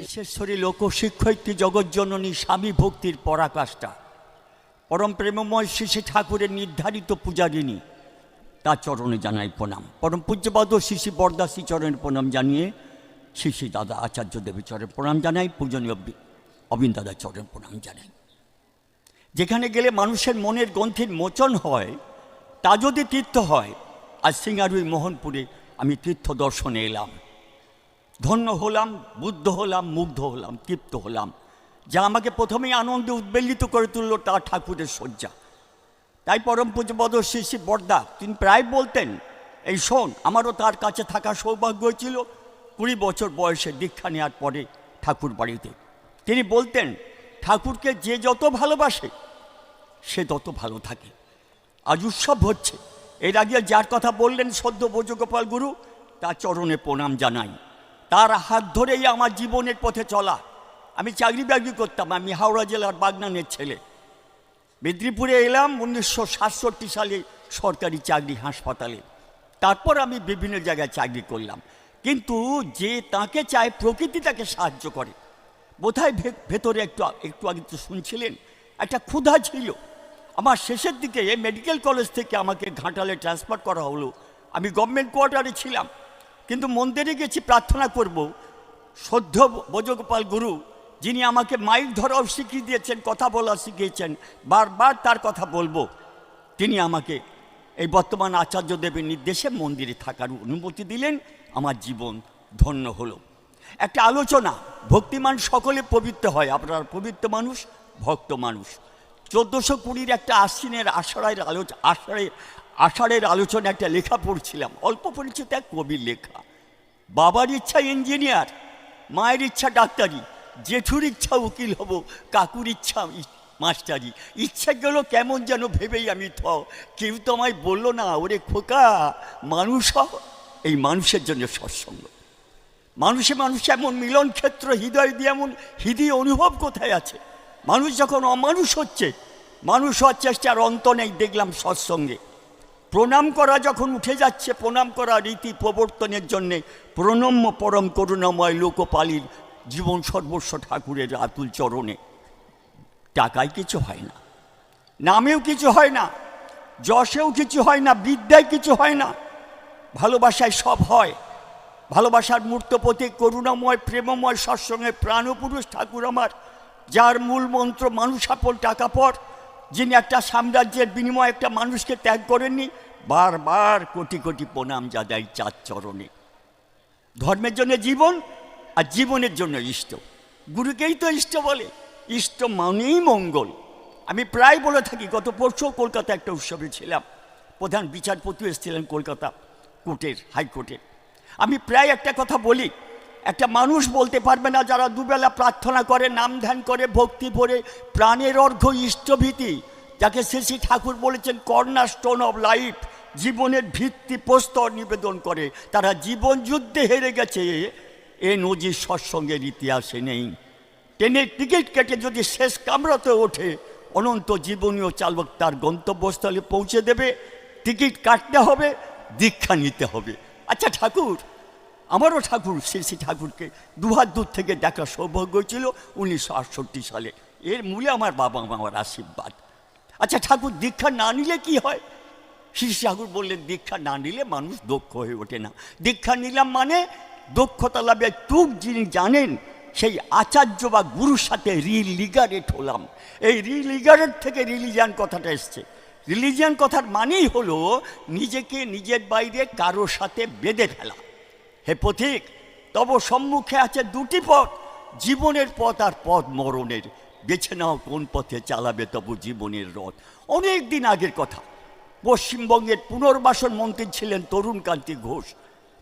বিশেশ্বরী লোকশিক্ষয়িত্রী জগজ্জননী স্বামী ভক্তির পরাকাষ্ঠা। পরম প্রেমময় শিশি ঠাকুরের নির্ধারিত পূজারিণী। তার চরণে জানাই প্রণাম। পরম পূজ্যপদ শিশি বরদাসী চরণের প্রণাম জানিয়ে শিশি দাদা আচার্য দেবী চরণের প্রণাম জানাই, পূজনীয় অবিন দাদা চরণ প্রণাম জানাই। যেখানে গেলে মানুষের মনের গ্রন্থির মোচন হয়, তা যদি তীর্থ হয়, আজ সিঙ্গারুই মোহনপুরে আমি তীর্থ দর্শনে এলাম। ধন্য হলাম, বুদ্ধ হলাম, মুগ্ধ হলাম, তৃপ্ত হলাম। যা আমাকে প্রথমেই আনন্দে উদ্বেলিত করে তুললো তা ঠাকুরের শয্যা। তাই পরম পূজ্যপদ শিশি বর্দা, তিনি প্রায় বলতেন, এই শোন, আমারও তার কাছে থাকা সৌভাগ্য হয়েছিল। কুড়ি বছর বয়সে দীক্ষা নেওয়ার পরে ঠাকুর বাড়িতে। তিনি বলতেন, ঠাকুরকে যে যত ভালোবাসে, সে তত ভালো থাকে। আজ উৎসব হচ্ছে। এর আগে যার কথা বললেন সদ্য বোজগোপাল গুরু, তার চরণে প্রণাম জানাই। তার হাত ধরেই আমার জীবনের পথে চলা। আমি চাকরি বাকরি করতাম, আমি হাওড়া জেলার বাগনানের ছেলে। মেদিনীপুরে এলাম, উনিশশো সাতষট্টি সালে সরকারি চাকরি হাসপাতালে। তারপর আমি বিভিন্ন জায়গায় চাকরি করলাম। কিন্তু যে তাকে চায়, প্রকৃতি তাকে সাহায্য করে। বোধহয় ভেতরে একটু একটু আগে তো শুনছিলেন, একটা ক্ষুধা ছিল। আমার শেষের দিকে মেডিকেল কলেজ থেকে আমাকে ঘাটালে ট্রান্সফার করা হলো। আমি গভর্নমেন্ট কোয়ার্টারে ছিলাম। কিন্তু মন্দিরে গেছি, প্রার্থনা করব। সদ্য বজগোপাল গুরু, যিনি আমাকে মাইক ধরাও শিখিয়ে দিয়েছেন, কথা বলা শিখিয়েছেন, বারবার তার কথা বলব। তিনি আমাকে এই বর্তমান আচার্য দেবের নির্দেশে মন্দিরে থাকার অনুমতি দিলেন, আমার জীবন ধন্য হলো। একটা আলোচনা, ভক্তিমান সকলে পবিত্র হয়, আপনার পবিত্র মানুষ, ভক্ত মানুষ। চোদ্দোশো কুড়ির একটা আশ্বিনের আষাঢ়ের আলোচ আষাঢ়ের আষাঢ়ের আলোচনা একটা লেখা পড়ছিলাম, অল্প পরিচিত এক কবির লেখা। বাবার ইচ্ছা ইঞ্জিনিয়ার, মায়ের ইচ্ছা ডাক্তারি, জেঠুর ইচ্ছা উকিল হব, কাকুর ইচ্ছা মাস্টারি। ইচ্ছা গেল কেমন যেন ভেবেই আমি থ কেউ তো আমায় বলল না, ওরে খোকা, মানুষ। এই মানুষের জন্য সৎসঙ্গ। মানুষে মানুষ এমন মিলন ক্ষেত্র, হৃদয় দিয়ে এমন হৃদয় অনুভব কোথায় আছে? মানুষ যখন অমানুষ হচ্ছে, মানুষ হওয়ার চেষ্টার অন্ত নেই, দেখলাম সৎসঙ্গে। প্রণাম করা যখন উঠে যাচ্ছে, প্রণাম করা রীতি প্রবর্তনের জন্যে প্রণম্য পরম করুণাময় লোকপালির জীবন সর্বস্ব ঠাকুরের আতুল চরণে। টাকায় কিছু হয় না, নামেও কিছু হয় না, যশেও কিছু হয় না, বিদ্যায় কিছু হয় না, ভালোবাসায় সব হয়। ভালোবাসার মূর্ত প্রতীক করুণাময়, প্রেমময়, সৎসঙ্গে প্রাণপুরুষ ঠাকুর আমার, যার মূল মন্ত্র, মানুষ আপন টাকা পর যিনি একটা সাম্রাজ্যের বিনিময়ে একটা মানুষকে ত্যাগ করেননি, বারবার কোটি কোটি প্রণাম যা দেয় চার চরণে। ধর্মের জন্য জীবন আর জীবনের জন্য ইষ্ট। গুরুকেই তো ইষ্ট বলে। ইষ্ট মানেই মঙ্গল। আমি প্রায় বলে থাকি, গত পরশু কলকাতা একটা উৎসবে ছিলাম। প্রধান বিচারপতি এসেছিলেন কলকাতা কোর্টের, হাইকোর্টের। আমি প্রায় একটা কথা বলি একটা মানুষ বলতে পারবে না যারা দুবেলা প্রার্থনা করে, নাম ধ্যান করে, ভক্তি ভরে, প্রাণের অর্ঘ ইষ্টভীতি। যাকে শ্রী শ্রী ঠাকুর বলেছেন কর্নার স্টোন অফ লাইফ জীবনের ভিত্তি প্রস্তর নিবেদন করে। তারা জীবন যুদ্ধে হেরে গেছে। এ নজির সৎসঙ্গের ইতিহাসে নেই। ট্রেনের টিকিট কেটে যদি শেষ কামরাতে ওঠে, অনন্ত জীবনীয় চালক তার গন্তব্যস্থলে পৌঁছে দেবে। টিকিট কাটতে হবে, দীক্ষা নিতে হবে। আচ্ছা ঠাকুর আমারও ঠাকুর শ্রী শ্রী ঠাকুরকে দুহাত দূর থেকে দেখা সৌভাগ্য ছিল উনিশশো আটষট্টি সালে। এর মূলে আমার বাবা মামার আশীর্বাদ। আচ্ছা ঠাকুর, দীক্ষা না নিলে কি হয়? শ্রী ঠাকুর বললেন, দীক্ষা না নিলে মানুষ দক্ষ হয়ে ওঠে না। দীক্ষা নিলাম মানে দক্ষতা লাভে টুক যিনি জানেন, সেই আচার্য বা গুরুর সাথে রিলিগারেট হলাম। এই রিলিগারেট থেকে রিলিজিয়ান কথাটা এসছে। রিলিজিয়ান কথার মানেই হলো নিজেকে নিজের বাইরে কারোর সাথে বেঁধে ফেলা। হে পথিক তব সম্মুখে আছে দুটি পথ। জীবনের পথ আর পথ মরণের। বেছে নাও কোন পথে চালাবে তবু জীবনের রথ। অনেক দিন আগের কথা। পশ্চিমবঙ্গের পুনর্বাসন মন্ত্রী ছিলেন তরুণ কান্তি ঘোষ।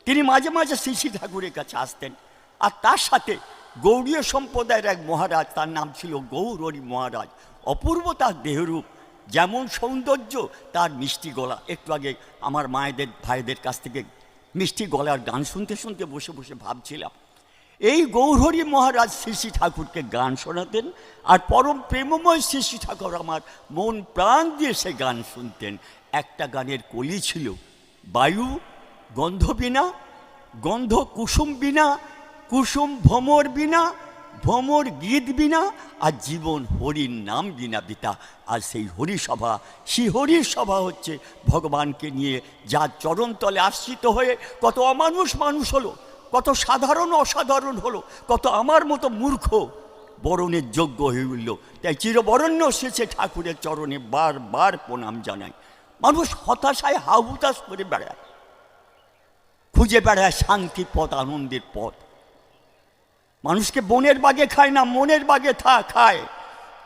তিনি মাঝে মাঝে শ্রী ঠাকুরের কাছে আসতেন। আর তার সাথে গৌড়ীয় সম্প্রদায়ের এক মহারাজ, তার নাম ছিল গৌরী মহারাজ। অপূর্ব তার দেহরূপ। যেমন সৌন্দর্য, তার মিষ্টি গলা। একটু আগে আমার মায়েদের, ভাইদের কাছ থেকে মিষ্টি গলার গান শুনতে শুনতে বসে বসে ভাবছিলাম, এই গৌরহরি মহারাজ শ্রী ঠাকুরকে গান শোনাতেন আর পরম প্রেমময় শ্রী ঠাকুর আমার মন প্রাণ দিয়ে সে গান শুনতেন। একটা গানের কলি ছিল, বায়ু গন্ধ বিনা গন্ধ কুসুম বিনা, কুসুম ভ্রমর বিনা ভ্রমর গীত বিনা আর জীবন হরির নাম বিনা বিতা আর সেই হরিসভা, সেই হরির সভা হচ্ছে ভগবানকে নিয়ে যার চরণতলে আশ্রিত হয়ে কত অমানুষ মানুষ হলো, কত সাধারণ অসাধারণ হলো, কত আমার মতো মূর্খ বরণের যোগ্য হয়ে উঠল। তাই চিরবরণ্য শেষে ঠাকুরের চরণে বারবার প্রণাম জানায় মানুষ হতাশায় হাহুতাশ করে বেড়ায়। খুঁজে বেড়ায় শান্তি পথ, আনন্দের পথ। মানুষকে বনের বাগে খায় না, মনের বাগে থা, খায়।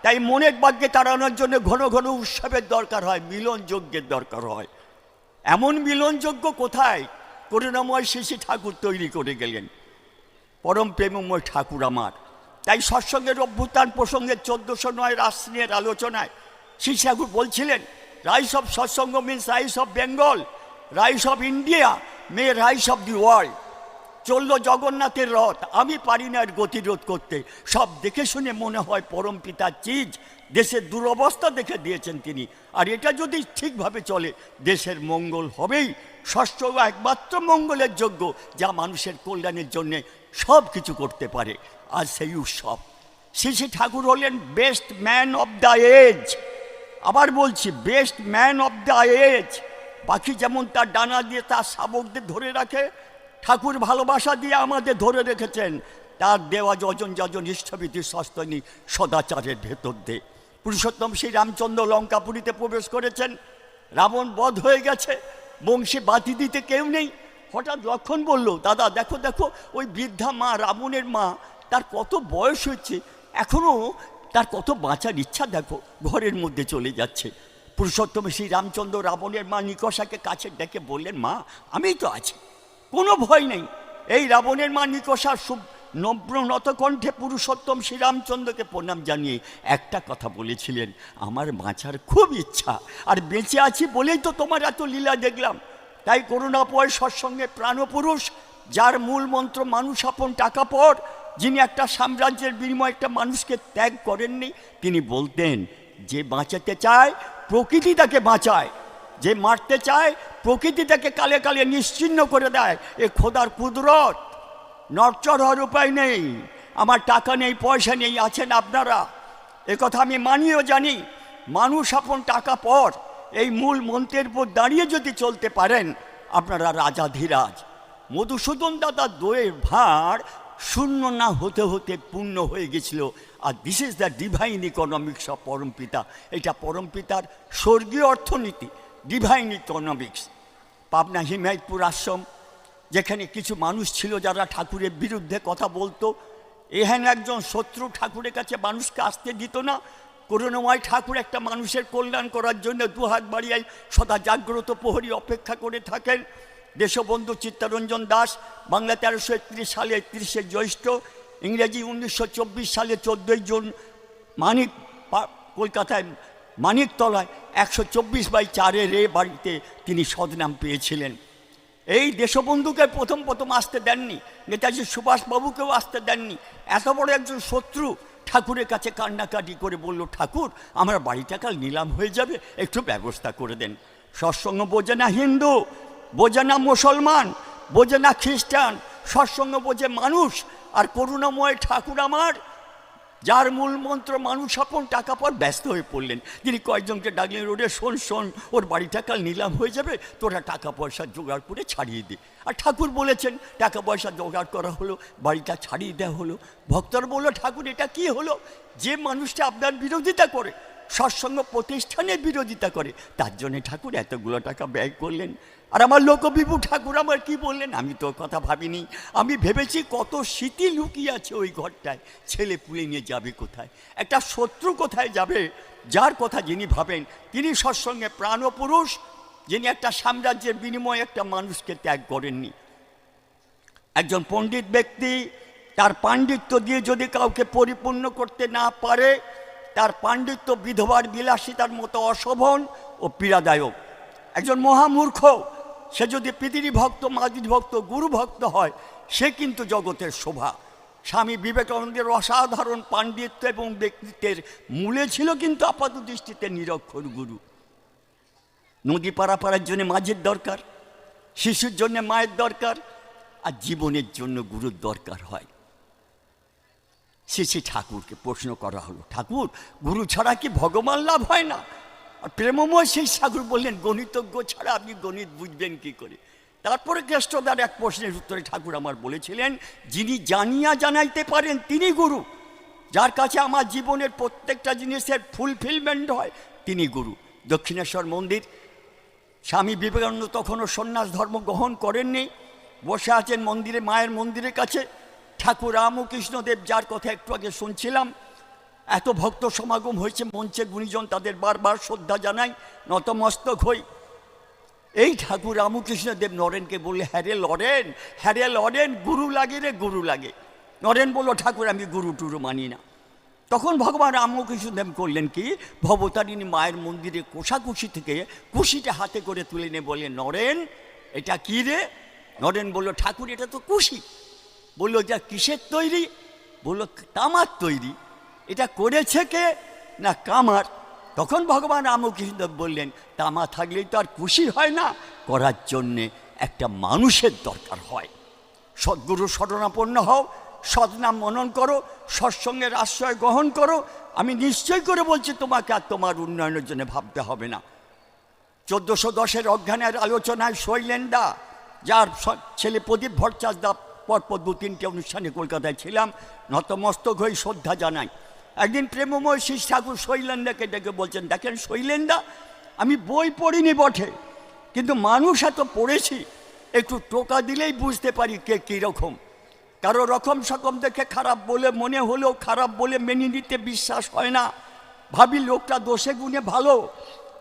তাই মনের বাগ্যে তাড়ানোর জন্য ঘন ঘন উৎসবের দরকার হয়, মিলন যজ্ঞের দরকার হয়। এমন মিলনযোগ্য কোথায়? করুণাময় শিশি ঠাকুর তৈরি করে গেলেন। পরম প্রেমময় ঠাকুর আমার। তাই সৎসঙ্গের অভ্যুত্থান প্রসঙ্গে চোদ্দশো নয় রাষ্ট্রের আলোচনায় শ্রী ঠাকুর বলছিলেন rise of Satsang means rise of Bengal rise of India May rise of the world চলল জগন্নাথের রথ। আমি পারি না এর গতিরোধ করতে। সব দেখে শুনে মনে হয় পরম পিতার চিজ। দেশের দুরবস্থা দেখে দিয়েছেন তিনি। আর এটা যদি ঠিকভাবে চলে, দেশের মঙ্গল হবেই। ষষ্ঠ একমাত্র মঙ্গলের যোগ্য, যা মানুষের কল্যাণের জন্যে সব কিছু করতে পারে। আর সেই উৎসব। শ্রী ঠাকুর হলেন best man of the age. আবার বলছি, best man of the age. পাখি যেমন তার ডানা দিয়ে তার শাবকদের ধরে রাখে ঠাকুর ভালোবাসা দিয়ে আমাদের ধরে রেখেছেন। তার দেওয়া যজন যজন ইষ্টভীতি সস্তনী সদাচারের ভেতর দিয়ে। পুরুষোত্তম শ্রী রামচন্দ্র লঙ্কাপুরীতে প্রবেশ করেছেন। রাবণ বধ হয়ে গেছে। বংশে বাতি দিতে কেউ নেই। হঠাৎ লক্ষণ বলল, দাদা, দেখো দেখো, ওই বৃদ্ধা মা, রাবণের মা, তার কত বয়স হচ্ছে এখনও তার কত বাঁচার ইচ্ছা দেখো, ঘরের মধ্যে চলে যাচ্ছে। পুরুষোত্তম শ্রী রামচন্দ্র রাবণের মা নিকষাকে কাছে ডেকে বললেন, মা, আমিই তো আছি। কোনো ভয় নেই। এই রাবণের মা নিকষার সু নম্র নতকণ্ঠে পুরুষোত্তম শ্রীরামচন্দ্রকে প্রণাম জানিয়ে একটা কথা বলেছিলেন, আমার বাঁচার খুব ইচ্ছা, আর বেঁচে আছি বলেই তো তোমার এত লীলা দেখলাম। তাই করুণাপয় সৎসঙ্গে প্রাণপুরুষ, যার মূল মন্ত্র মানুষ আপন টাকা পর, যিনি একটা সাম্রাজ্যের বিনিময়ে একটা মানুষকে ত্যাগ করেননি, তিনি বলতেন, যে বাঁচাতে চায়, প্রকৃতি তাকে বাঁচায়। যে মারতে চায় প্রকৃতি তাকে কালে কালে নিশ্চিন্ন করে দেয়। এ খোদার কুদরত। নরচর হওয়ার উপায় নেই। আমার টাকা নেই, পয়সা নেই, আছেন আপনারা। এ কথা আমি মানিও জানি। মানুষ আপন টাকা পর এই মূল মন্ত্রের উপর দাঁড়িয়ে যদি চলতে পারেন, আপনারা রাজাধিরাজ মধুসূদন দাদা দোয়ের ভাঁড় শূন্য না হতে হতে পূর্ণ হয়ে গেছিল। আর this is the divine economics of পরমপিতা। এটা পরমপিতার স্বর্গীয় অর্থনীতি ডিভাইন ইকোনমিক্স পাবনা হিমায়তপুর আশ্রম, যেখানে কিছু মানুষ ছিল যারা ঠাকুরের বিরুদ্ধে কথা বলতো। এহেন একজন শত্রু ঠাকুরের কাছে মানুষকে আসতে দিত না। করুণাময় ঠাকুর একটা মানুষের কল্যাণ করার জন্য দুহাত বাড়িয়ায় সদা জাগ্রত প্রহরী অপেক্ষা করে থাকেন। দেশবন্ধু চিত্তরঞ্জন দাস, বাংলা তেরোশো একত্রিশ সালে একত্রিশে জ্যৈষ্ঠ, ইংরেজি উনিশশো চব্বিশ সালে চোদ্দোই জুন, মানিক কলকাতায় মানিকতলায় একশো চব্বিশ বাই চারের এ বাড়িতে তিনি সদনাম পেয়েছিলেন। এই দেশবন্ধুকে প্রথম প্রথম আসতে দেননি। নেতাজি সুভাষবাবুকেও আসতে দেননি। এত বড় একজন শত্রু ঠাকুরের কাছে কান্নাকাটি করে বলল, ঠাকুর, আমার বাড়িটা কাল নিলাম হয়ে যাবে, একটু ব্যবস্থা করে দেন। সৎসঙ্গ বোঝে না হিন্দু, বোঝে না মুসলমান, বোঝে না খ্রিস্টান, সৎসঙ্গ বোঝে মানুষ, আর করুণাময় ঠাকুর আমার। যার মূল মন্ত্র, মানুষ আপন টাকা পর ব্যস্ত হয়ে পড়লেন। তিনি কয়েকজনকে ডাকলেন রোডে, শোন শোন, ওর বাড়িটা কাল নিলাম হয়ে যাবে, তোরা টাকা পয়সা জোগাড় করে ছাড়িয়ে দে। আর ঠাকুর বলেছেন, টাকা পয়সা জোগাড় করা হলো, বাড়িটা ছাড়িয়ে দেওয়া হলো। ভক্তরা বলল, ঠাকুর, এটা কি হলো? যে মানুষটা আপনার বিরোধিতা করে, সৎসঙ্গ প্রতিষ্ঠানের বিরোধিতা করে, তার জন্য ঠাকুর এতগুলো টাকা ব্যয় করলেন। আর আমার লোকবিভু ঠাকুর আমার কি বললেন? আমি তো কথা ভাবিনি। আমি ভেবেছি কত স্মৃতি লুকিয়ে আছে ওই ঘরটায়। ছেলে পুলে নিয়ে যাবে কোথায়? একটা শত্রু কোথায় যাবে? যার কথা যিনি ভাবেন, তিনি সৎসঙ্গে প্রাণপুরুষ, যিনি একটা সাম্রাজ্যের বিনিময়ে একটা মানুষকে ত্যাগ করেননি। একজন পণ্ডিত ব্যক্তি, তার পাণ্ডিত্য দিয়ে যদি কাউকে পরিপূর্ণ করতে না পারে, তার পাণ্ডিত্য বিধবার বিলাসিতার মতো অশোভন ও পীড়াদায়ক। একজন মহামূর্খ সে যদি পৃথিবী ভক্ত মাজিদ ভক্ত গুরু ভক্ত হয়, সে কিন্তু জগতের শোভা। স্বামী বিবেকানন্দের অসাধারণ পাণ্ডিত্য এবং ব্যক্তিত্বের মূলে ছিল কিন্তু আপাত দৃষ্টিতে নিরক্ষর গুরু। নদী পারাপাড়ার জন্য মাঝের দরকার, শিশুর জন্য মায়ের দরকার, আর জীবনের জন্য গুরুর দরকার হয়। শ্রী ঠাকুরকে প্রশ্ন করা হলো, ঠাকুর, গুরু ছাড়া কি ভগবান লাভ হয় না? প্রেমময় সেই ঠাকুর বললেন, গণিতজ্ঞ ছাড়া আপনি গণিত বুঝবেন কি করে? তারপরে কেষ্টদার এক প্রশ্নের উত্তরে ঠাকুর আমার বলেছিলেন, যিনি জানিয়া জানাইতে পারেন, তিনি গুরু। যার কাছে আমার জীবনের প্রত্যেকটা জিনিসের ফুলফিলমেন্ট হয়, তিনি গুরু। দক্ষিণেশ্বর মন্দির, স্বামী বিবেকানন্দ তখনও সন্ন্যাস ধর্ম গ্রহণ করেননি, বসে আছেন মন্দিরে, মায়ের মন্দিরের কাছে। ঠাকুর রামকৃষ্ণদেব যার কথা একটু আগে শুনছিলাম এত ভক্ত সমাগম হয়েছে, মঞ্চে গুণীজন তাদের বারবার শ্রদ্ধা জানাই, নতমস্তক হই। এই ঠাকুর রামকৃষ্ণদেব নরেনকে বললে হ্যারে লরেন হ্যারে লরেন, গুরু লাগে রে গুরু লাগে। নরেন বলল, ঠাকুর, আমি গুরু টুরু মানি না। তখন ভগবান রামকৃষ্ণদেব করলেন কি, ভবতারিণী মায়ের মন্দিরে কোষাকুষি থেকে কুশিটা হাতে করে তুলে নিয়ে বলে নরেন, এটা কি রে? নরেন বলল, ঠাকুর, এটা তো কুশি। বলল যা কিসের তৈরি? বলল, তামার তৈরি। এটা করেছে কে? না, কামার। তখন ভগবান রামকৃষ্ণদেব বললেন, তামা থাকলেই তো আর খুশি হয় না, করার জন্যে একটা মানুষের দরকার হয়। সদ্গুরু শরণাপন্ন হও, সদনাম মনন করো, সৎসঙ্গের আশ্রয় গ্রহণ করো। আমি নিশ্চয় করে বলছি, তোমাকে আর তোমার উন্নয়নের জন্য ভাবতে হবে না। চোদ্দোশো দশের অজ্ঞানের আলোচনায় শৈলেন্দা, যার ছেলে প্রদীপ ভট্টাচার্য পরপর দু তিনটে অনুষ্ঠানে কলকাতায় ছিলাম নতমস্তক হয়ে শ্রদ্ধা জানাই একদিন প্রেমময় শিষ ঠাকুর শৈলেন্দাকে ডেকে বলছেন, দেখেন শৈলেন্দা, আমি বই পড়িনি বটে, কিন্তু মানুষ এত পড়েছি, একটু টোকা দিলেই বুঝতে পারি কে কীরকম। কারও রকম সকম দেখে খারাপ বলে মনে হলেও খারাপ বলে মেনে নিতে বিশ্বাস হয় না। ভাবি লোকটা দোষে গুণে ভালো,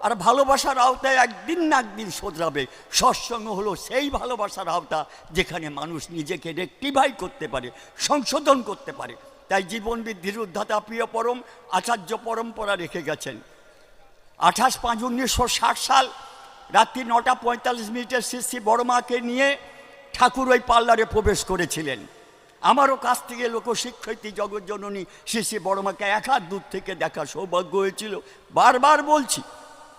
আর ভালোবাসার আওতায় একদিন না একদিন শোধরাবে। সৎসঙ্গ হলো সেই ভালোবাসার আওতা যেখানে মানুষ নিজেকে রেক্টিভাই করতে পারে, সংশোধন করতে পারে। তাই জীবন বৃদ্ধির উদ্ধাতা প্রিয় পরম আচার্য পরম্পরা রেখে গেছেন। আঠাশ পাঁচ উনিশশো ষাট সাল রাত্রি নটা পঁয়তাল্লিশ মিনিটের শিষ্যি বড়মাকে নিয়ে ঠাকুর ওই পার্লারে প্রবেশ করেছিলেন। আমারও কাছ থেকে লোকশিক্ষয়িত্রী জগৎজননী শিশি বড়মাকে এক হাত দূর থেকে দেখা সৌভাগ্য হয়েছিল। বারবার বলছি,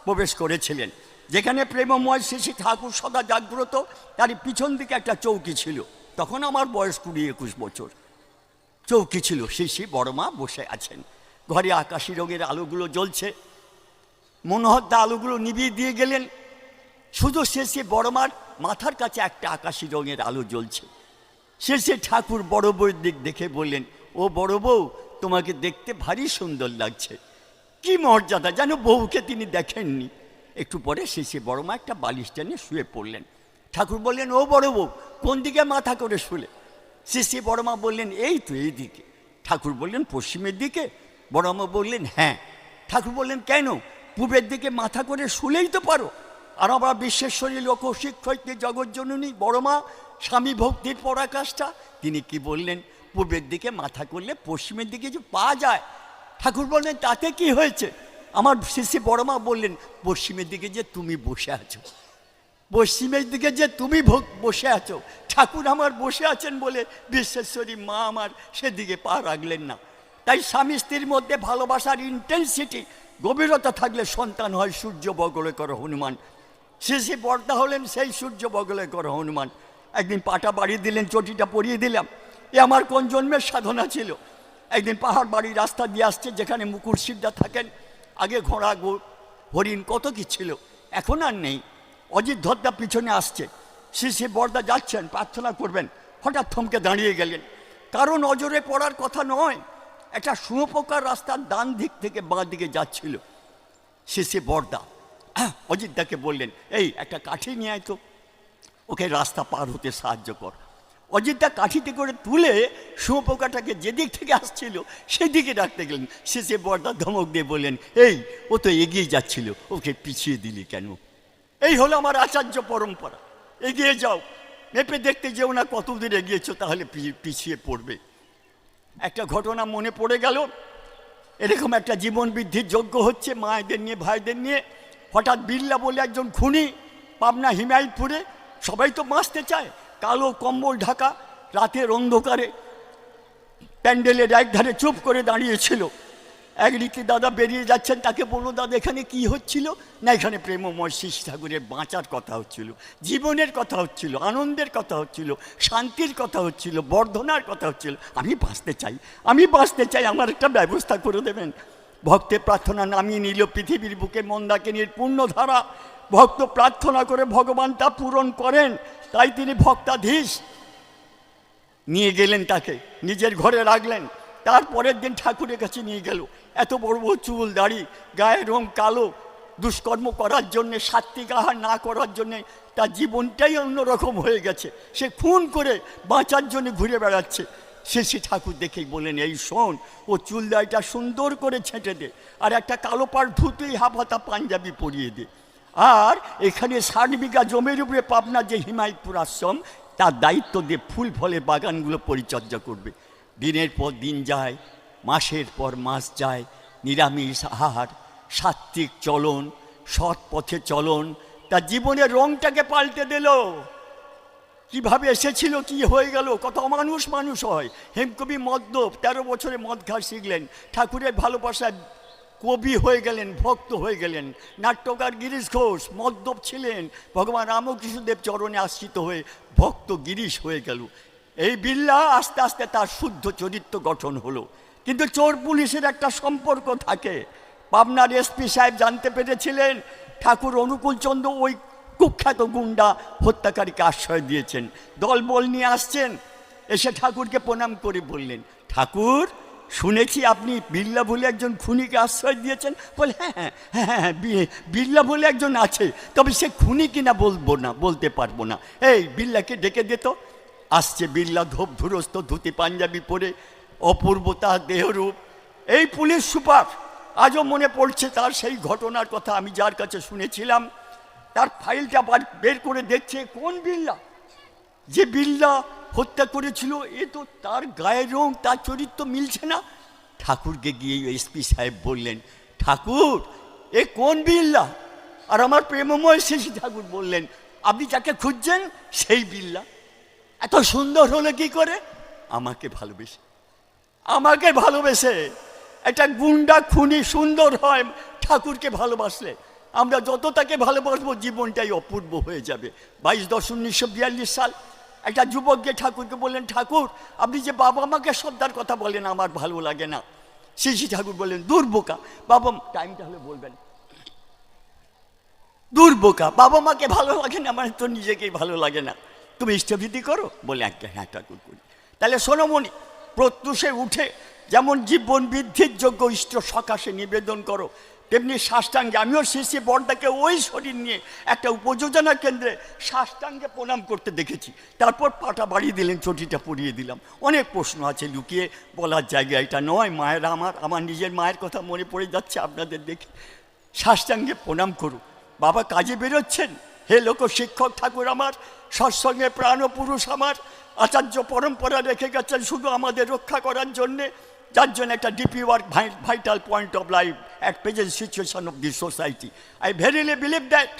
প্রবেশ করেছিলেন। যেখানে প্রেমময় শ্রী শ্রী ঠাকুর সদা জাগ্রত, তারই পিছন দিকে একটা চৌকি ছিল। তখন আমার বয়স কুড়ি একুশ বছর। চৌকি ছিল? শিশি বড়মা বসে আছেন। ঘরে আকাশি রঙের আলোগুলো জ্বলছে। মনোহরদা আলোগুলো নিভিয়ে দিয়ে গেলেন। শুধু শেষে বড়মার মাথার কাছে একটা আকাশি রঙের আলো জ্বলছে। শেষে ঠাকুর বড় বউয়ের দিক দেখে বললেন, ও বড় বউ, তোমাকে দেখতে ভারী সুন্দর লাগছে। কি মর্যাদা, যেন বউকে তিনি দেখেননি। একটু পরে শেষে বড়মা একটা বালিশ টেনে শুয়ে পড়লেন। ঠাকুর বললেন, ও বড় বউ, কোন দিকে মাথা করে শুলে? শেষে বড়মা বললেন, এই তো এই দিকে ঠাকুর বললেন, পশ্চিমের দিকে? বড়মা বললেন হ্যাঁ। ঠাকুর বললেন, কেন? পূবের দিকে মাথা করে শুলেই তো পারো। আর আমরা বিশ্বেশ্বরী লোক শিক্ষয়িত্রী জগৎজননী বড়মা, স্বামী ভক্তির পরাকাষ্ঠা। তিনি কি বললেন, পূর্বের দিকে মাথা করলে পশ্চিমের দিকে যে পাওয়া যায়। ঠাকুর বললেন, তাতে কি হয়েছে? আমার শিশি বড়মা বললেন, পশ্চিমের দিকে যে তুমি বসে আছো পশ্চিমের দিকে যে তুমি ভোগ বসে আছো, ঠাকুর আমার বসে আছেন বলে বিশ্বেশ্বরী মা আমার সেদিকে পা রাখলেন না। তাই স্বামী স্ত্রীর মধ্যে ভালোবাসার ইন্টেন্সিটি গভীরতা থাকলে সন্তান হয় সূর্য বগলে করে হনুমান শেষে বর্দা হলেন সেই সূর্য বগলে করে হনুমান। একদিন পাটা বাড়িয়ে দিলেন, চটিটা পরিয়ে দিলাম। এ আমার কোন জন্মের সাধনা ছিল? একদিন পাহাড় বাড়ি রাস্তা দিয়ে আসছে, যেখানে মুকুর শিবদা থাকেন। আগে ঘোড়া, গো হরিণ কত কি ছিল? এখন আর নেই। অজিত ধরদা পিছনে আসছে। শিশি বর্দা যাচ্ছেন প্রার্থনা করবেন। হঠাৎ থমকে দাঁড়িয়ে গেলেন। কারণ নজরে পড়ার কথা নয় একটা শুঁয়োপোকার রাস্তার ডান দিক থেকে বাঁ দিকে যাচ্ছিল শিশি বর্দা। হ্যাঁ, অজিতদাকে বললেন এই একটা কাঠি নিয়ে আয় তো। ওকে রাস্তা পার হতে সাহায্য কর। অজিতদা কাঠিতে করে তুলে শুঁয়োপোকাটাকে যেদিক থেকে আসছিল সেদিকে ডাকতে গেলেন। শেষে বর্দা ধমক দিয়ে বললেন এই ও তো এগিয়ে যাচ্ছিল। ওকে পিছিয়ে দিলি কেন? এই হলো আমার আচার্য পরম্পরা। এগিয়ে যাও। মেপে দেখতে যেও না কতদূর এগিয়েছ, তাহলে পিছিয়ে পড়বে। একটা ঘটনা মনে পড়ে গেল। এরকম একটা জীবন বৃদ্ধির যোগ্য হচ্ছে মায়েদের নিয়ে, ভাইদের নিয়ে। হঠাৎ বিল্লা বলে একজন খুনি পাবনা হিমায়তপুরে, সবাই তো বাঁচতে চায়। কালো কম্বল ঢাকা, রাতের অন্ধকারে প্যান্ডেলের একধারে চুপ করে দাঁড়িয়েছিল। একদিকে দাদা বেরিয়ে যাচ্ছেন, তাকে বলল, দাদা, এখানে কি হচ্ছিল? না, এখানে প্রেমময় শিশ ঠাকুরের বাঁচার কথা হচ্ছিল, জীবনের কথা হচ্ছিল, আনন্দের কথা হচ্ছিল, শান্তির কথা হচ্ছিল, বর্ধনার কথা হচ্ছিল। আমি বাঁচতে চাই, আমি বাঁচতে চাই, আমার একটা ব্যবস্থা করে দেবেন। ভক্তের প্রার্থনা নামিয়ে নিল পৃথিবীর বুকে মন্দাকিনীর পূর্ণধারা। ভক্ত প্রার্থনা করে ভগবান তা পূরণ করেন, তাই তিনি ভক্তাধীশ। নিয়ে গেলেন তাকে, নিজের ঘরে রাখলেন, তারপরের দিন ঠাকুরের কাছে নিয়ে গেল। এত বড় বড় চুল, দাড়ি গায়ের রং কালো, দুষ্কর্ম করার জন্যে সাত্বিক আহার না করার জন্যে, তার জীবনটাই অন্যরকম হয়ে গেছে। সে খুন করে বাঁচার জন্য ঘুরে বেড়াচ্ছে। সে ঠাকুর দেখেই বললেন, এই শোন, ও চুল দাড়িটা সুন্দর করে ছেঁটে দে আর একটা কালো পাড় ধুতেই হাফাতা পাঞ্জাবি পরিয়ে দে। আর এখানে ষাট বিঘা জমির উপরে পাবনা যে হিমায়তপুর আশ্রম, তার দায়িত্ব দিয়ে ফুল ফলের বাগানগুলো পরিচর্যা করবে। দিনের পর দিন যায় মাসের পর মাস যায়, নিরামিষ আহার, সাত্ত্বিক চলন, সৎ পথে চলন তার জীবনের রংটাকে পাল্টে দিল। কীভাবে এসেছিল, কি হয়ে গেল, কত মানুষ মানুষ হয়। হেমকবি মদ্যপ তেরো বছরে মদ খাওয়া শিখলেন। ঠাকুরের ভালোবাসায় কবি হয়ে গেলেন, ভক্ত হয়ে গেলেন। নাট্যকার গিরিশ ঘোষ মদ্যপ ছিলেন। ভগবান রামকৃষ্ণদেব চরণে আশ্রিত হয়ে ভক্ত গিরিশ হয়ে গেল। এই বিল্লা আস্তে আস্তে তার শুদ্ধ চরিত্র গঠন হলো। কিন্তু চোর পুলিশের একটা সম্পর্ক থাকে। পাবনার এসপি সাহেব জানতে পেরেছিলেন, ঠাকুর অনুকূলচন্দ্র ওই কুখ্যাত গুন্ডা হত্যাকারীকে আশ্রয় দিয়েছেন। দলবল নিয়ে আসছেন, এসে ঠাকুরকে প্রণাম করে বললেন, ঠাকুর, শুনেছি আপনি বিল্লা বলে একজন খুনিকে আশ্রয় দিয়েছেন। বলে হ্যাঁ হ্যাঁ হ্যাঁ হ্যাঁ বিল্লা বলে একজন আছে, তবে সে খুনি কিনা বলব না, বলতে পারব না। এই, বিল্লাকে ডেকে দিত আসছে বিল্লা ধোপ ধুরস্ত ধুতি পাঞ্জাবি পরে অপূর্ব তার দেহরূপ। এই পুলিশ সুপার আজও মনে পড়ছে তার সেই ঘটনার কথা আমি যার কাছে শুনেছিলাম। তার ফাইলটা বের করে দেখছে, কোন বিল্লা? যে বিল্লা হত্যা করেছিল, এ তো তার গায়ের রং, তার চরিত্র মিলছে না। ঠাকুরকে গিয়ে এসপি সাহেব বললেন, ঠাকুর, এ কোন বিল্লা? আর আমার প্রেমময় শেষী ঠাকুর বললেন, আপনি যাকে খুঁজছেন, সেই বিল্লা। এত সুন্দর হলো কি করে? আমাকে ভালোবেসে। আমাকে ভালোবেসে একটা গুন্ডা খুনি সুন্দর হয় ঠাকুরকে ভালোবাসলে, আমরা যত তাকে ভালোবাসবো জীবনটাই অপূর্ব হয়ে যাবে। বাইশ দশ উনিশশো বিয়াল্লিশ সাল একটা যুবককে ঠাকুরকে বললেন, ঠাকুর, আপনি যে বাবা মাকে শ্রদ্ধার কথা বলেন, আমার ভালো লাগে না। শ্রী শ্রী ঠাকুর বললেন দুর্বোকা বাবা টাইমটা হলে বলবেন। দুর্বোকা বাবা মাকে ভালো লাগে না মানে তো নিজেকেই ভালো লাগে না। তুমি ইষ্টভীতি করো? বলে একটা হ্যাঁ ঠাকুর করি। তাহলে সোনমণি প্রত্যুষে উঠে, যেমন জীবন বৃদ্ধির যোগ্য ইষ্ট সকাশে নিবেদন করো, তেমনি সাষ্টাঙ্গে, আমিও শেষে বড়দাকে ওই শরীর নিয়ে একটা উপযোজনা কেন্দ্রে সাষ্টাঙ্গে প্রণাম করতে দেখেছি। তারপর পাটা বাড়িয়ে দিলেন, চটিটা পরিয়ে দিলাম। অনেক প্রশ্ন আছে লুকিয়ে, বলার জায়গা এটা নয়, মায়েরা আমার আমার নিজের মায়ের কথা মনে পড়ে যাচ্ছে আপনাদের দেখে। সাষ্টাঙ্গে প্রণাম করুন বাবা কাজে বেরোচ্ছেন, হে লোক শিক্ষক ঠাকুর আমার, সৎসঙ্গে প্রাণ পুরুষ আমার আচার্য পরম্পরা রেখে গেছেন শুধু আমাদের রক্ষা করার জন্যে। যার জন্য একটা DP work vital point of life at present situation of the society I verily believe that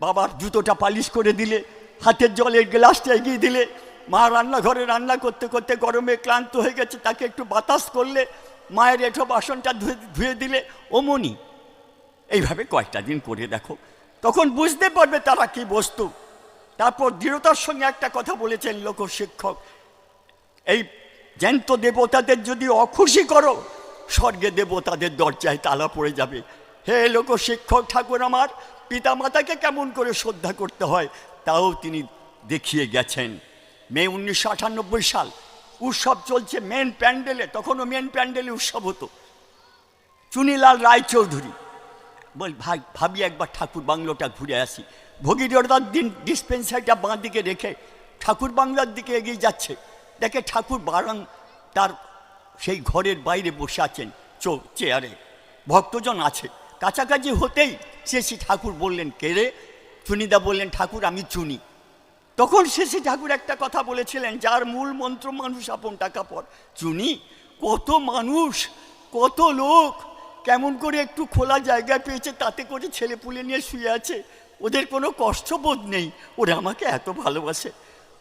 বাবার জুতোটা পালিশ করে দিলে, হাতের জলের গ্লাসটা এগিয়ে দিলে, মা রান্নাঘরে রান্না করতে করতে গরমে ক্লান্ত হয়ে গেছে, তাকে একটু বাতাস করলে, মায়ের এঠো বাসনটা ধুয়ে ধুয়ে দিলে ওমনি এইভাবে কয়েকটা দিন করে দেখো। তখন বুঝতে পারবে তারা কি বস্তু। তারপর দৃঢ়তার সঙ্গে একটা কথা বলেছেন লোক শিক্ষক এই জ্যান্ত দেবতাদের যদি অখুশি করো, স্বর্গে দেবতাদের দরজায় তালা পড়ে যাবে। হে লোক শিক্ষক ঠাকুর আমার পিতা মাতাকে কেমন করে শ্রদ্ধা করতে হয় তাও তিনি দেখিয়ে গেছেন। মে উনিশশো আটানব্বই সাল উৎসব চলছে মেন প্যান্ডেলে, তখনও মেন প্যান্ডেলে উৎসব হতো। চুনিলাল রায়চৌধুরী। বল, ভাই, ভাবি একবার ঠাকুর বাংলোটা ঘুরে আসি। ভগীরথার দিন ডিসপেন্সারিটা বাঁ দিকে রেখে ঠাকুর বাংলার দিকে এগিয়ে যাচ্ছে। দেখে ঠাকুর বারাং তার সেই ঘরের বাইরে বসে আছেন চো, চেয়ারে। ভক্তজন আছে। কাছাকাছি হতেই শেষি ঠাকুর বললেন, কে রে? চুনিদা বললেন, ঠাকুর, আমি চুনি। তখন শেষে ঠাকুর একটা কথা বলেছিলেন, যার মূল মন্ত্র মানুষ আপন টাকা পর। চুনি? কত মানুষ? কত লোক? কেমন করে একটু খোলা জায়গা পেয়েছে, তাতে করে ছেলে পুলে নিয়ে শুয়ে আছে? ওদের কোনো কষ্টবোধ নেই। ওরা আমাকে এত ভালোবাসে।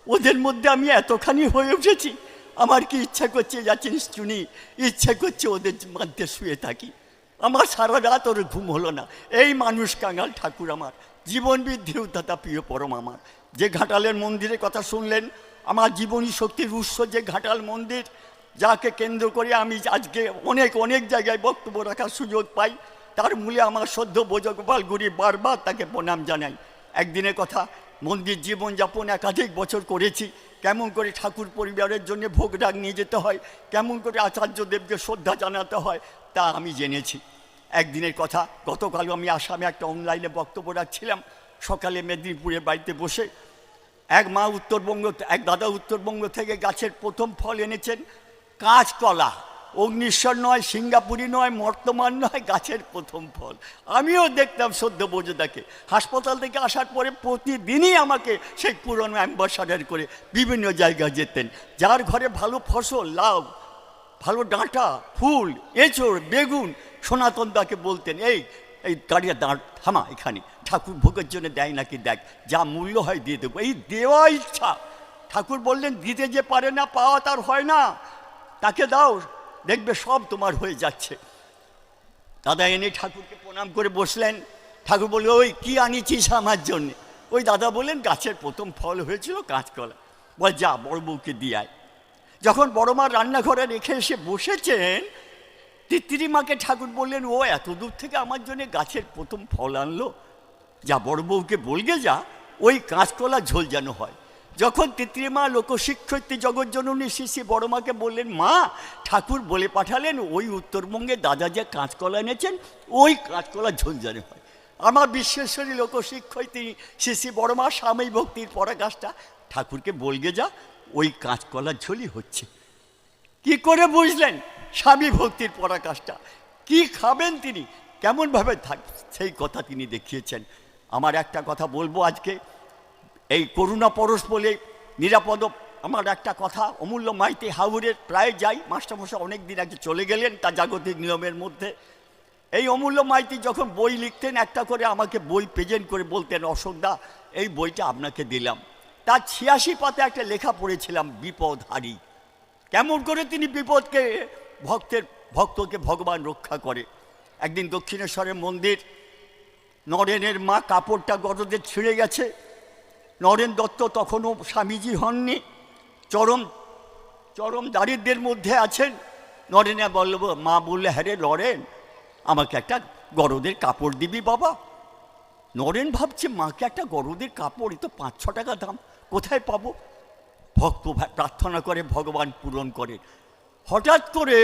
ওদের মধ্যে আমি এতখানি হয়ে উঠেছি। আমার কি ইচ্ছা করছে যা যাচ্ছেন চুনি? ইচ্ছা করছে ওদের মধ্যে শুয়ে থাকি। আমার সারা রাত ওর ঘুম হলো না। এই মানুষ কাঙাল ঠাকুর আমার। জীবন বৃদ্ধি উদ্ধাতা প্রিয় পরম আমার। যে ঘাটালের মন্দিরের কথা শুনলেন, আমার জীবনী শক্তির উৎস যে ঘাটাল মন্দির, যাকে কেন্দ্র করে আমি আজকে অনেক অনেক জায়গায় বক্তব্য রাখার সুযোগ পাই। তার মূলে আমার সদ্য বোজগোপাল গুরি বারবার তাকে প্রণাম জানাই। একদিনের কথা, মন্দির জীবনযাপন একাধিক বছর করেছি। কেমন করে ঠাকুর পরিবারের জন্য ভোগ ডাক নিয়ে যেতে হয়, কেমন করে আচার্যদেবকে শ্রদ্ধা জানাতে হয়, তা আমি জেনেছি। একদিনের কথা গতকাল আমি আসামে একটা অনলাইনে বক্তব্য রাখছিলাম, সকালে মেদিনীপুরে বাড়িতে বসে। এক মা উত্তরবঙ্গ, এক দাদা উত্তরবঙ্গ থেকে গাছের প্রথম ফল এনেছেন, কাঁচকলা। অগ্নিশ্বর নয়, সিঙ্গাপুরি নয়, মর্তমান নয়, গাছের প্রথম ফল। আমিও দেখতাম সদ্য বোঝদাকে হাসপাতাল থেকে আসার পরে প্রতিদিনই আমাকে সেই পুরনো অ্যাম্বাসাডার করে বিভিন্ন জায়গায় যেতেন। যার ঘরে ভালো ফসল লাভ ভালো ডাঁটা, ফুল, এঁচড়, বেগুন, সনাতন দাকে বলতেন, এই এই গাড়িয়া দাঁড়, থামা এখানে। ঠাকুর ভোগের জন্য দেয় নাকি দেখ, যা মূল্য হয় দিয়ে দেবো। এই দেওয়া ইচ্ছা। ঠাকুর বললেন, দিতে যে পারে না, পাওয়া তার হয় না। তাকে দাও দেখবে সব তোমার হয়ে যাচ্ছে। দাদা এনে ঠাকুরকে প্রণাম করে বসলেন। ঠাকুর বলল, ওই কি আনিছিস আমার জন্যে? ওই দাদা বললেন, গাছের প্রথম ফল হয়েছিল কাঁচকলা। বল, যা, বড় বউকে দিয়ে যখন বড় মা রান্নাঘরে রেখে এসে বসেছেন, তিত্তিরি মাকে ঠাকুর বললেন, ও, এত দূর থেকে আমার জন্য গাছের প্রথম ফল আনলো। যা, বড় বউকে বলগে যা, ওই কাঁচকলা ঝোল যেন হয়। যখন তিত্রি মা লোকশিক্ষয়িত্রী জগজ্জননী শিশি বড় মাকে বললেন, মা, ঠাকুর বলে পাঠালেন, ওই উত্তরবঙ্গে দাদা যে কাঁচকলা এনেছেন, ওই কাঁচকলা ঝোল হয়। আমার বিশ্বেশ্বরী লোকশিক্ষয়িত্রী শিশি বড় মা স্বামী ভক্তির পরাকাশটা ঠাকুরকে বলগে যা, ওই কাঁচকলা ঝোলই হচ্ছে। কি করে বুঝলেন, স্বামী ভক্তির পরাকাষ্ঠা? কি খাবেন তিনি? কেমনভাবে থাক, সেই কথা তিনি দেখিয়েছেন। আমার একটা কথা বলব আজকে। এই করুণা পরশ বলে নিরাপদ। আমার একটা কথা, অমূল্য মাইতি হাউরের প্রায় যাই মাস্টারমশাই অনেক দিন আগে চলে গেলেন তা জাগতিক নিয়মের মধ্যে। এই অমূল্য মাইতি যখন বই লিখতেন, একটা করে আমাকে বই প্রেজেন্ট করে বলতেন অশোকদা এই বইটা আপনাকে দিলাম। তার ছিয়াশি পাতে একটা লেখা পড়েছিলাম, বিপদ হারি। কেমন করে তিনি বিপদকে, ভক্তের, ভক্তকে ভগবান রক্ষা করে। একদিন দক্ষিণেশ্বরের মন্দির, নরেনের মা কাপড়টা গরদের ছিঁড়ে গেছে। নরেন দত্ত তখনও স্বামীজি হননি। চরম চরম দারিদ্রের মধ্যে আছেন। নরেনা বলল মা বললে হ্যাঁ রে নরেন আমাকে একটা গরদের কাপড় দিবি বাবা। নরেন ভাবছে, মাকে একটা গরদের কাপড়, এ তো পাঁচ, ছ টাকা দাম, কোথায় পাবো? ভক্ত প্রার্থনা করে, ভগবান পূরণ করে। হঠাৎ করে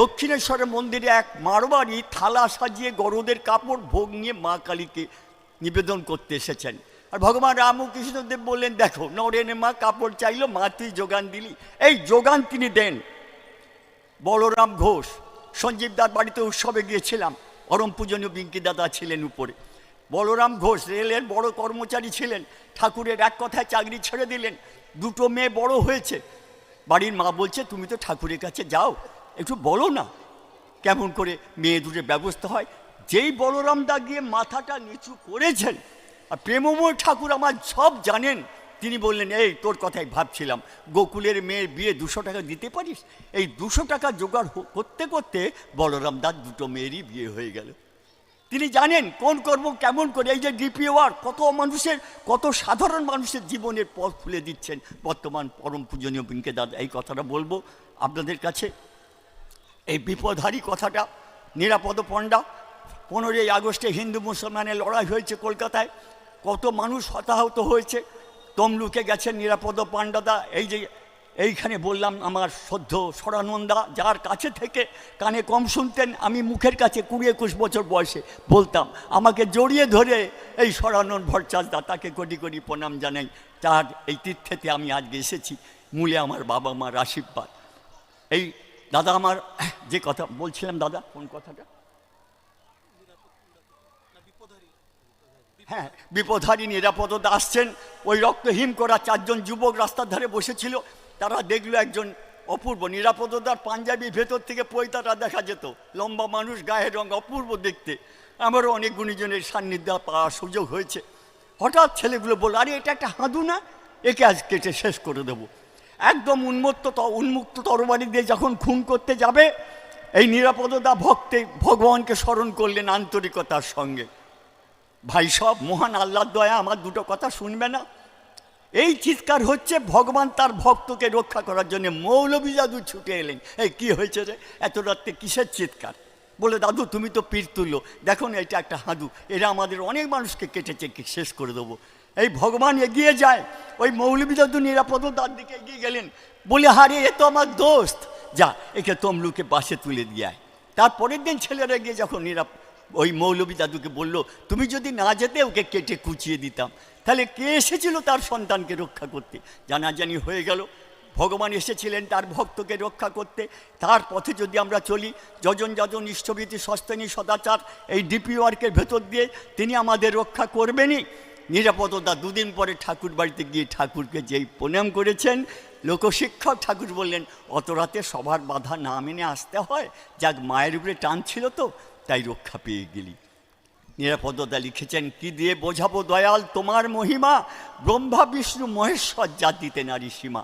দক্ষিণেশ্বরের মন্দিরে এক মারবাড়ি থালা সাজিয়ে গরদের কাপড় ভোগ নিয়ে মা কালীকে নিবেদন করতে এসেছেন। আর ভগবান রামকৃষ্ণদেব বললেন, দেখো নরেনে মা, কাপড় চাইলো মা তুই যোগান দিলি। এই যোগান তিনি দেন। বলরাম ঘোষ সঞ্জীবদার বাড়িতে উৎসবে গিয়েছিলাম। পরম পূজনীয় বিঙ্কি দাদা ছিলেন উপরে। বলরাম ঘোষ রেলের বড় কর্মচারী ছিলেন। ঠাকুরের এক কথায় চাকরি ছেড়ে দিলেন। দুটো মেয়ে বড় হয়েছে। বাড়ির মা বলছে, তুমি তো ঠাকুরের কাছে যাও, একটু বলো না, কেমন করে মেয়ে দুটোর ব্যবস্থা হয়? যেই বলরাম দা গিয়ে মাথাটা নিচু করেছেন আর প্রেমময় ঠাকুর আমার সব জানেন। তিনি বললেন, এই, তোর কথাই ভাবছিলাম। গোকুলের মেয়ের বিয়ে দুশো টাকা দিতে পারিস? এই দুশো টাকা জোগাড় করতে করতে বলরাম দাস দুটো মেয়েরই বিয়ে হয়ে গেল। তিনি জানেন কোন কর্ম কেমন করে, এই যে ডিপিওয়ার কত মানুষের, কত সাধারণ মানুষের জীবনের পথ খুলে দিচ্ছেন। বর্তমান পরম পূজনীয় পিঙ্কে দাদা, এই কথাটা বলব আপনাদের কাছে। এই বিপদহারী কথাটা, নিরাপদ পণ্ডা, পনেরোই আগস্টে হিন্দু মুসলমানের লড়াই হয়েছে কলকাতায়। কত মানুষ হতাহত হয়েছে। তমলুকে গেছেন নিরাপদ পাণ্ডাদা। এই যে এইখানে বললাম আমার সদ্য সরানন্দা যার কাছে থেকে কানে কম শুনতেন, আমি মুখের কাছে কুড়ি একুশ বছর বয়সে বলতাম, আমাকে জড়িয়ে ধরে এই সরানন্দ ভট্টাচার্যদা তাকে কোটি কোটি প্রণাম জানাই। তার এই তীর্থেতে আমি আজকে এসেছি, মূলে আমার বাবা মার আশীর্বাদ। এই দাদা আমার, যে কথা বলছিলাম দাদা, কোন কথাটা? হ্যাঁ বিপদহারী নিরাপদতা আসছেন। ওই রক্তহীন করা চারজন যুবক রাস্তার ধারে বসেছিল। তারা দেখল একজন অপূর্ব, নিরাপদতার পাঞ্জাবি ভেতর থেকে পৈতাটা দেখা যেত। লম্বা মানুষ, গায়ের রং অপূর্ব দেখতে। আমারও অনেক গুণীজনের সান্নিধ্য পাওয়ার সুযোগ হয়েছে। হঠাৎ ছেলেগুলো বলল, আরে, এটা একটা হাঁদু না? একে আজ কেটে শেষ করে দেবো। একদম উন্মুক্ত উন্মুক্ত তরবারি দিয়ে যখন খুন করতে যাবে, এই নিরাপদতা ভক্তে ভগবানকে স্মরণ করলেন আন্তরিকতার সঙ্গে। ভাই সব মহান আল্লাহর দয়া, আমার দুটো কথা শুনবে না? এই চিৎকার হচ্ছে ভগবান তার ভক্তকে রক্ষা করার জন্য। মৌলবী দাদু ছুটে এলেন। এই কি হয়েছে রে? এত রাত্রে কিসের চিৎকার? বলে, দাদু, তুমি তো পীর তুললো দেখো না, এটা একটা হাঁদু। এরা আমাদের অনেক মানুষকে কেটেছে। শেষ করে দেবো। এই ভগবান এগিয়ে যায়। ওই মৌলবী দাদু নিরাপদতার দিকে এগিয়ে গেলেন। বলে, হারে, এ তো আমার দোস্ত। যা, একে তমলুকে পাশে তুলে দিয়ে তারপরের দিন ছেলেরা গিয়ে যখন নিরাপ ওই মৌলবী দাদুকে বলল, তুমি যদি না যেতে, ওকে কেটে কুচিয়ে দিতাম। তাহলে কে এসেছিল তার সন্তানকে রক্ষা করতে? জানাজানি হয়ে গেল। ভগবান এসেছিলেন তার ভক্তকে রক্ষা করতে। তার পথে যদি আমরা চলি, যজন যজন ইষ্টভীতি, সস্তানি, সদাচার, এই ডিপি ওয়ার্কের ভেতর দিয়ে তিনি আমাদের রক্ষা করবেনই। নিরাপদতা দুদিন পরে ঠাকুর বাড়িতে গিয়ে ঠাকুরকে যেই প্রণাম করেছেন, লোকশিক্ষক ঠাকুর বললেন, অত রাতে সবার বাধা না মেনে আসতে হয়। যাক, মায়ের উপরে টান ছিল তো। তাই রক্ষা পেয়ে গেলি। নিরাপদতা লিখেছেন, কি দিয়ে বোঝাবো দয়াল? তোমার মহিমা, ব্রহ্মা, বিষ্ণু, মহেশ্বর জাতিতে নারী সীমা।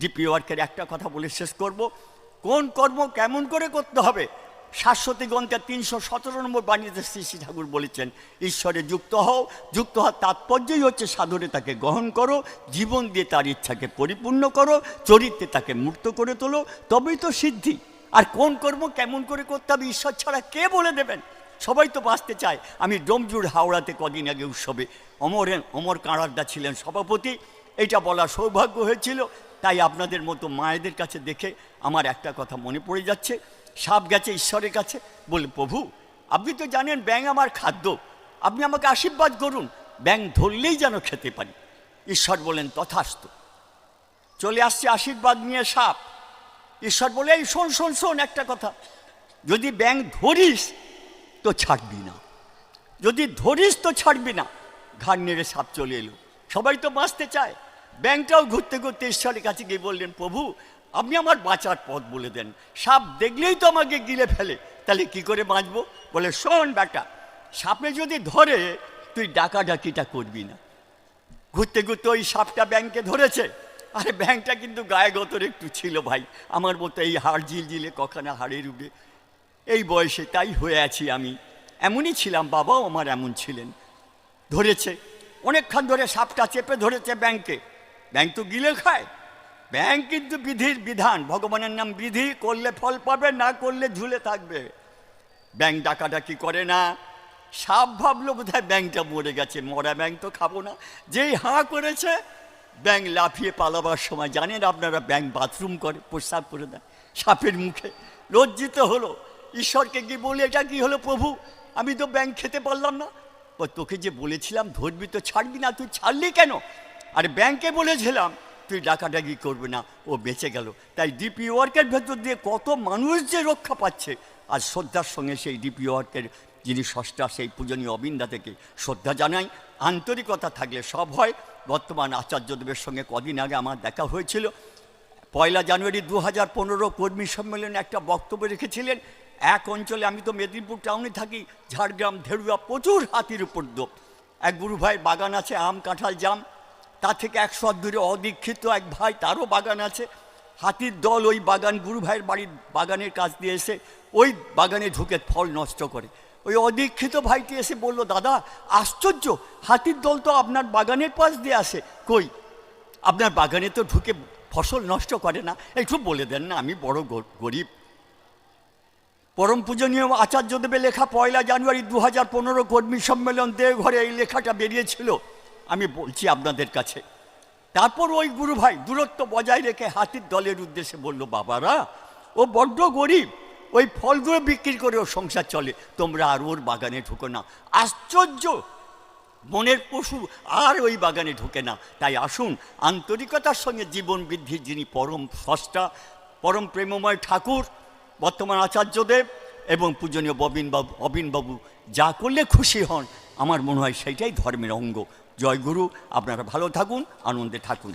ডিপি ওয়ার্কের একটা কথা বলে শেষ করব। কোন কর্ম কেমন করে করতে হবে? শাশ্বতী গ্রন্থের তিনশো সতেরো নম্বর বাণীতে শ্রী শ্রী ঠাকুর বলেছেন, ঈশ্বরে যুক্ত হও, যুক্ত হওয়ার তাৎপর্যই হচ্ছে সাধনে তাকে গ্রহণ করো, জীবন দিয়ে তার ইচ্ছাকে পরিপূর্ণ করো, চরিত্রে তাকে মুক্ত করে তোলো, তবেই তো সিদ্ধি। আর কোন কর্ম কেমন করে করতে হবে, ঈশ্বর ছাড়া কে বলে দেবেন? সবাই তো বাঁচতে চায়। আমি ডোমজুর হাওড়াতে কদিন আগে উৎসবে অমরেন, অমর কাঁড়ারদা ছিলেন সভাপতি। এটা বলা সৌভাগ্য হয়েছিল, তাই আপনাদের মতো মায়েদের কাছে দেখে আমার একটা কথা মনে পড়ে যাচ্ছে। সাপ গেছে ঈশ্বরের কাছে বলে প্রভু, আপনি তো জানেন ব্যাং আমার খাদ্য। আপনি আমাকে আশীর্বাদ করুন ব্যাং ধরলেই যেন খেতে পারি। ঈশ্বর বলেন, তথাস্ত। চলে আসছে আশীর্বাদ নিয়ে সাপ। ঈশ্বর বলে, এই শোন শোন শোন একটা কথা। যদি ব্যাং ধরিস, তো ছাড়বি না। যদি ধরিস, তো ছাড়বি না। ঘাড় নেড়ে সাপ চলে এলো। সবাই তো বাঁচতে চায়। ব্যাংকটাও ঘুরতে ঘুরতে ঈশ্বরের কাছে গিয়ে বললেন, প্রভু, আপনি আমার বাঁচার পথ বলে দেন। সাপ দেখলেই তো আমাকে গিলে ফেলে। তাহলে কি করে বাঁচবো? বলে, শোন বেটা, সাপে যদি ধরে, তুই ডাকাডাকিটা করবি না। ঘুরতে ঘুরতে ওই সাপটা ব্যাংকে ধরেছে। আরে ব্যাংকটা কিন্তু গায়ে গতর একটু ছিল ভাই। আমার মতো এই হাড় ঝিলঝিলে কখনো হাড়ের উঠে এই বয়সে তাই হয়ে আছি আমি। এমনই ছিলাম, বাবাও আমার এমন ছিলেন। ধরেছে, অনেকক্ষণ ধরে সাপটা চেপে ধরেছে ব্যাংকে। ব্যাংক তো গিলে খায়। ব্যাংক কিন্তু বিধির বিধান। ভগবানের নাম বিধি, করলে ফল পাবে, না করলে ঝুলে থাকবে। ব্যাংক ডাকাডাকি করে না। সাপ ভাবলো বোধ হয় ব্যাংকটা মরে গেছে। মরা ব্যাংক তো খাব না। যেই হাঁ করেছে ব্যাংক লাফিয়ে পালাবার সময় জানেন আপনারা ব্যাংক বাথরুম করে প্রস্রাব করে দেয়, সাপের মুখে। লজ্জিত হলো, ঈশ্বরকে গিয়ে বলে এটা কি হলো প্রভু? আমি তো ব্যাংক খেতে পারলাম না। ও, তোকে যে বলেছিলাম ধরবি তো ছাড়বি না, তুই ছাড়লি কেন? আর ব্যাংকে বলেছিলাম, তুই ডাকাডাকি করবে না, ও বেঁচে গেল। তাই ডিপি ওয়ার্কের ভেতর দিয়ে কত মানুষ যে রক্ষা পাচ্ছে। আর শ্রদ্ধার সঙ্গে সেই ডিপি ওয়ার্কের যিনি ষষ্ঠা সেই পূজনীয় অবিন্দা থেকে শ্রদ্ধা জানাই। আন্তরিকতা থাকলে সব হয় বর্তমান আচার্যদেবের সঙ্গে কদিন আগে আমার দেখা হয়েছিল। পয়লা জানুয়ারি দু হাজার পনেরো কর্মী সম্মেলনে একটা বক্তব্য রেখেছিলেন, এক অঞ্চলে আমি তো মেদিনীপুর টাউনে থাকি, ঝাড়গ্রাম ধেড়ুয়া প্রচুর হাতির দোপ। এক গুরু ভাই বাগান আছে, আম, কাঁঠাল, জাম। তা থেকে একশো দূরে অদীক্ষিত এক ভাই, তারও বাগান আছে। হাতির দল ওই বাগান, গুরু ভাইয়ের বাড়ির বাগানের কাছ দিয়ে এসে ওই বাগানে ঢুকে ফল নষ্ট করে। ওই অদীক্ষিত ভাইটি এসে বলল, দাদা, আশ্চর্য, হাতির দল তো আপনার বাগানের পাশ দিয়ে আসে। কই? আপনার বাগানে তো ঢুকে ফসল নষ্ট করে না। একটু বলে দেন না, আমি বড় গরিব। পরম পূজনীয় আচার্যদেবের লেখা পয়লা জানুয়ারি দু হাজার পনেরো কর্মী সম্মেলন দেওঘরে এই লেখাটা বেরিয়েছিল। আমি বলছি আপনাদের কাছে। তারপর ওই গুরু ভাই দূরত্ব বজায় রেখে হাতির দলের উদ্দেশ্যে বলল, বাবারা, ও বড্ড গরিব। ওই ফলগুলো বিক্রি করে ওর সংসার চলে। তোমরা আর ওর বাগানে ঢুকো না। আশ্চর্য! মনের পশু আর ওই বাগানে ঢোকে না। তাই আসুন, আন্তরিকতার সঙ্গে জীবন বৃদ্ধির যিনি পরম স্রষ্টা, পরম প্রেমময় ঠাকুর, বর্তমান আচার্যদেব এবং পূজনীয় ববিনবাবু অবিনবাবু যা করলে খুশি হন, আমার মনে হয় সেইটাই ধর্মের অঙ্গ। জয়গুরু আপনারা ভালো থাকুন, আনন্দে থাকুন।